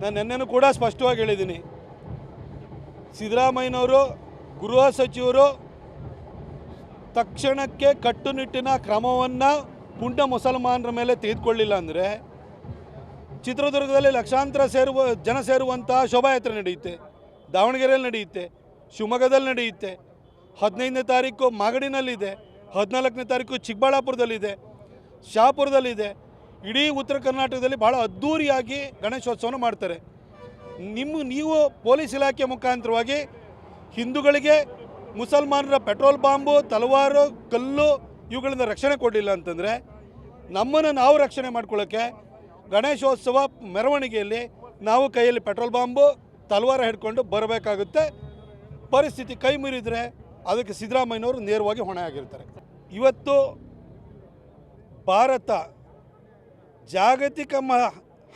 ನಾನು ನಿನ್ನೆನೂ ಕೂಡ ಸ್ಪಷ್ಟವಾಗಿ ಹೇಳಿದ್ದೀನಿ. ಸಿದ್ದರಾಮಯ್ಯನವರು, ಗೃಹ ಸಚಿವರು ತಕ್ಷಣಕ್ಕೆ ಕಟ್ಟುನಿಟ್ಟಿನ ಕ್ರಮವನ್ನು ಪುಂಡ ಮುಸಲ್ಮಾನರ ಮೇಲೆ ತೆಗೆದುಕೊಳ್ಳಿಲ್ಲ ಅಂದರೆ ಚಿತ್ರದುರ್ಗದಲ್ಲಿ ಲಕ್ಷಾಂತರ ಸೇರುವ, ಜನ ಸೇರುವಂತಹ ಶೋಭಾಯಾತ್ರೆ ನಡೆಯುತ್ತೆ. ದಾವಣಗೆರೆಯಲ್ಲಿ ನಡೆಯುತ್ತೆ, ಶಿವಮೊಗ್ಗದಲ್ಲಿ ನಡೆಯುತ್ತೆ. ಹದಿನೈದನೇ ತಾರೀಕು ಮಾಗಡಿನಲ್ಲಿದೆ, ಹದಿನಾಲ್ಕನೇ ತಾರೀಕು ಚಿಕ್ಕಬಳ್ಳಾಪುರದಲ್ಲಿದೆ ಶಹಾಪುರದಲ್ಲಿದೆ ಇಡೀ ಉತ್ತರ ಕರ್ನಾಟಕದಲ್ಲಿ ಭಾಳ ಅದ್ಧೂರಿಯಾಗಿ ಗಣೇಶೋತ್ಸವನ ಮಾಡ್ತಾರೆ. ನಿಮ್ಮ, ನೀವು ಪೊಲೀಸ್ ಇಲಾಖೆ ಮುಖಾಂತರವಾಗಿ ಹಿಂದೂಗಳಿಗೆ ಮುಸಲ್ಮಾನರ ಪೆಟ್ರೋಲ್ ಬಾಂಬು, ತಲವಾರು, ಕಲ್ಲು ಇವುಗಳಿಂದ ರಕ್ಷಣೆ ಕೊಡಲಿಲ್ಲ ಅಂತಂದರೆ ನಮ್ಮನ್ನು ನಾವು ರಕ್ಷಣೆ ಮಾಡ್ಕೊಳ್ಳೋಕ್ಕೆ ಗಣೇಶೋತ್ಸವ ಮೆರವಣಿಗೆಯಲ್ಲಿ ನಾವು ಕೈಯಲ್ಲಿ ಪೆಟ್ರೋಲ್ ಬಾಂಬು, ತಲವಾರ ಹಿಡ್ಕೊಂಡು ಬರಬೇಕಾಗುತ್ತೆ. ಪರಿಸ್ಥಿತಿ ಕೈ ಮೀರಿದರೆ ಅದಕ್ಕೆ ಸಿದ್ದರಾಮಯ್ಯನವರು ನೇರವಾಗಿ ಹೊಣೆ ಆಗಿರ್ತಾರೆ ಇವತ್ತು ಭಾರತ ಜಾಗತಿಕ ಮ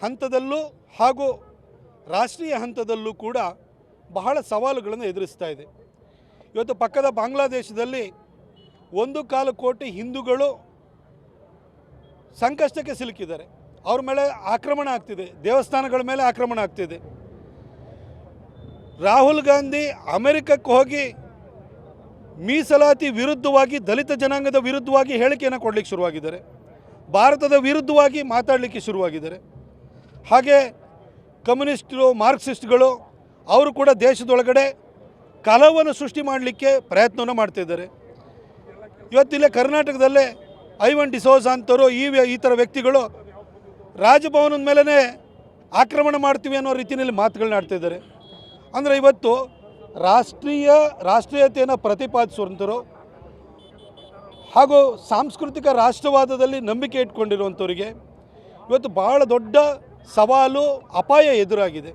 ಹಂತದಲ್ಲೂ ಹಾಗೂ ರಾಷ್ಟ್ರೀಯ ಹಂತದಲ್ಲೂ ಕೂಡ ಬಹಳ ಸವಾಲುಗಳನ್ನು ಎದುರಿಸ್ತಾ ಇದೆ. ಇವತ್ತು ಪಕ್ಕದ ಬಾಂಗ್ಲಾದೇಶದಲ್ಲಿ ಒಂದು ಕಾಲು ಕೋಟಿ ಹಿಂದೂಗಳು ಸಂಕಷ್ಟಕ್ಕೆ ಸಿಲುಕಿದ್ದಾರೆ. ಅವ್ರ ಮೇಲೆ ಆಕ್ರಮಣ ಆಗ್ತಿದೆ. ದೇವಸ್ಥಾನಗಳ ಮೇಲೆ ಆಕ್ರಮಣ ಆಗ್ತಿದೆ. ರಾಹುಲ್ ಗಾಂಧಿ ಅಮೆರಿಕಕ್ಕೆ ಹೋಗಿ ಮೀಸಲಾತಿ ವಿರುದ್ಧವಾಗಿ, ದಲಿತ ಜನಾಂಗದ ವಿರುದ್ಧವಾಗಿ ಹೇಳಿಕೆಯನ್ನು ಕೊಡಲಿಕ್ಕೆ ಶುರುವಾಗಿದ್ದಾರೆ. ಭಾರತದ ವಿರುದ್ಧವಾಗಿ ಮಾತಾಡಲಿಕ್ಕೆ ಶುರುವಾಗಿದ್ದಾರೆ. ಹಾಗೆ ಕಮ್ಯುನಿಸ್ಟರು, ಮಾರ್ಕ್ಸಿಸ್ಟ್ಗಳು ಅವರು ಕೂಡ ದೇಶದೊಳಗಡೆ ಕಲವನ್ನು ಸೃಷ್ಟಿ ಮಾಡಲಿಕ್ಕೆ ಪ್ರಯತ್ನವನ್ನು ಮಾಡ್ತಿದ್ದಾರೆ ಇವತ್ತಿಲ್ಲೇ ಕರ್ನಾಟಕದಲ್ಲೇ ಐವನ್ ಡಿಸೋಜ್ ಅಂತವರು ಈ ಈ ಥರ ವ್ಯಕ್ತಿಗಳು ರಾಜಭವನದ ಮೇಲೇ ಆಕ್ರಮಣ ಮಾಡ್ತೀವಿ ಅನ್ನೋ ರೀತಿಯಲ್ಲಿ ಮಾತುಗಳನ್ನ ಆಡ್ತಿದ್ದಾರೆ ಅಂದರೆ ಇವತ್ತು ರಾಷ್ಟ್ರೀಯ, ರಾಷ್ಟ್ರೀಯತೆಯನ್ನು ಪ್ರತಿಪಾದಿಸುವಂಥರು ಹಾಗೂ ಸಾಂಸ್ಕೃತಿಕ ರಾಷ್ಟ್ರವಾದದಲ್ಲಿ ನಂಬಿಕೆ ಇಟ್ಕೊಂಡಿರುವಂಥವರಿಗೆ ಇವತ್ತು ಭಾಳ ದೊಡ್ಡ ಸವಾಲು, ಅಪಾಯ ಎದುರಾಗಿದೆ.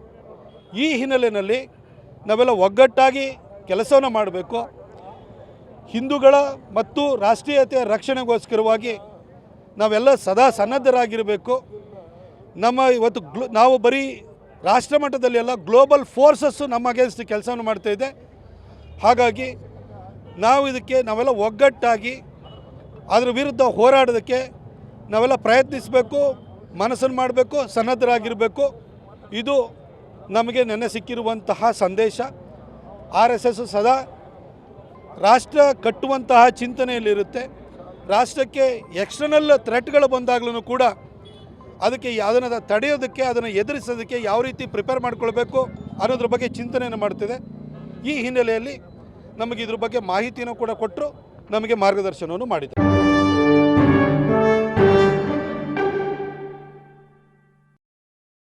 ಈ ಹಿನ್ನೆಲೆಯಲ್ಲಿ ನಾವೆಲ್ಲ ಒಗ್ಗಟ್ಟಾಗಿ ಕೆಲಸವನ್ನು ಮಾಡಬೇಕು. ಹಿಂದೂಗಳ ಮತ್ತು ರಾಷ್ಟ್ರೀಯತೆಯ ರಕ್ಷಣೆಗೋಸ್ಕರವಾಗಿ ನಾವೆಲ್ಲ ಸದಾ ಸನ್ನದ್ಧರಾಗಿರಬೇಕು. ನಮ್ಮ ಇವತ್ತು ಗ್ಲೋ, ನಾವು ಬರೀ ರಾಷ್ಟ್ರಮಟ್ಟದಲ್ಲಿ ಅಲ್ಲ, ಗ್ಲೋಬಲ್ ಫೋರ್ಸಸ್ಸು ನಮ್ಮ ಅಗೇನ್ಸ್ಟ್ ಕೆಲಸವನ್ನು ಮಾಡ್ತಾ ಇದೆ. ಹಾಗಾಗಿ ನಾವು ಇದಕ್ಕೆ ನಾವೆಲ್ಲ ಒಗ್ಗಟ್ಟಾಗಿ ಅದರ ವಿರುದ್ಧ ಹೋರಾಡೋದಕ್ಕೆ ನಾವೆಲ್ಲ ಪ್ರಯತ್ನಿಸಬೇಕು, ಮನಸ್ಸನ್ನು ಮಾಡಬೇಕು, ಸನ್ನದ್ಧರಾಗಿರಬೇಕು. ಇದು ನಮಗೆ ನೆನೆ ಸಿಕ್ಕಿರುವಂತಹ ಸಂದೇಶ. ಆರ್ ಎಸ್ ಎಸ್ ಸದಾ ರಾಷ್ಟ್ರ ಕಟ್ಟುವಂತಹ ಚಿಂತನೆಯಲ್ಲಿರುತ್ತೆ. ರಾಷ್ಟ್ರಕ್ಕೆ ಎಕ್ಸ್ಟರ್ನಲ್ ಥ್ರೆಟ್ಗಳು ಬಂದಾಗಲೂ ಕೂಡ ಅದಕ್ಕೆ ಅದನ್ನು ತಡೆಯೋದಕ್ಕೆ, ಅದನ್ನು ಎದುರಿಸೋದಕ್ಕೆ ಯಾವ ರೀತಿ ಪ್ರಿಪೇರ್ ಮಾಡ್ಕೊಳ್ಬೇಕು ಅನ್ನೋದ್ರ ಬಗ್ಗೆ ಚಿಂತನೆಯನ್ನು ಮಾಡ್ತಿದೆ. ಈ ಹಿನ್ನೆಲೆಯಲ್ಲಿ ನಮಗೆ ಇದ್ರ ಬಗ್ಗೆ ಮಾಹಿತಿಯನ್ನು ಕೂಡ ಕೊಟ್ಟರು ನಮಗೆ ಮಾರ್ಗದರ್ಶನವನ್ನು ಮಾಡಿದರು.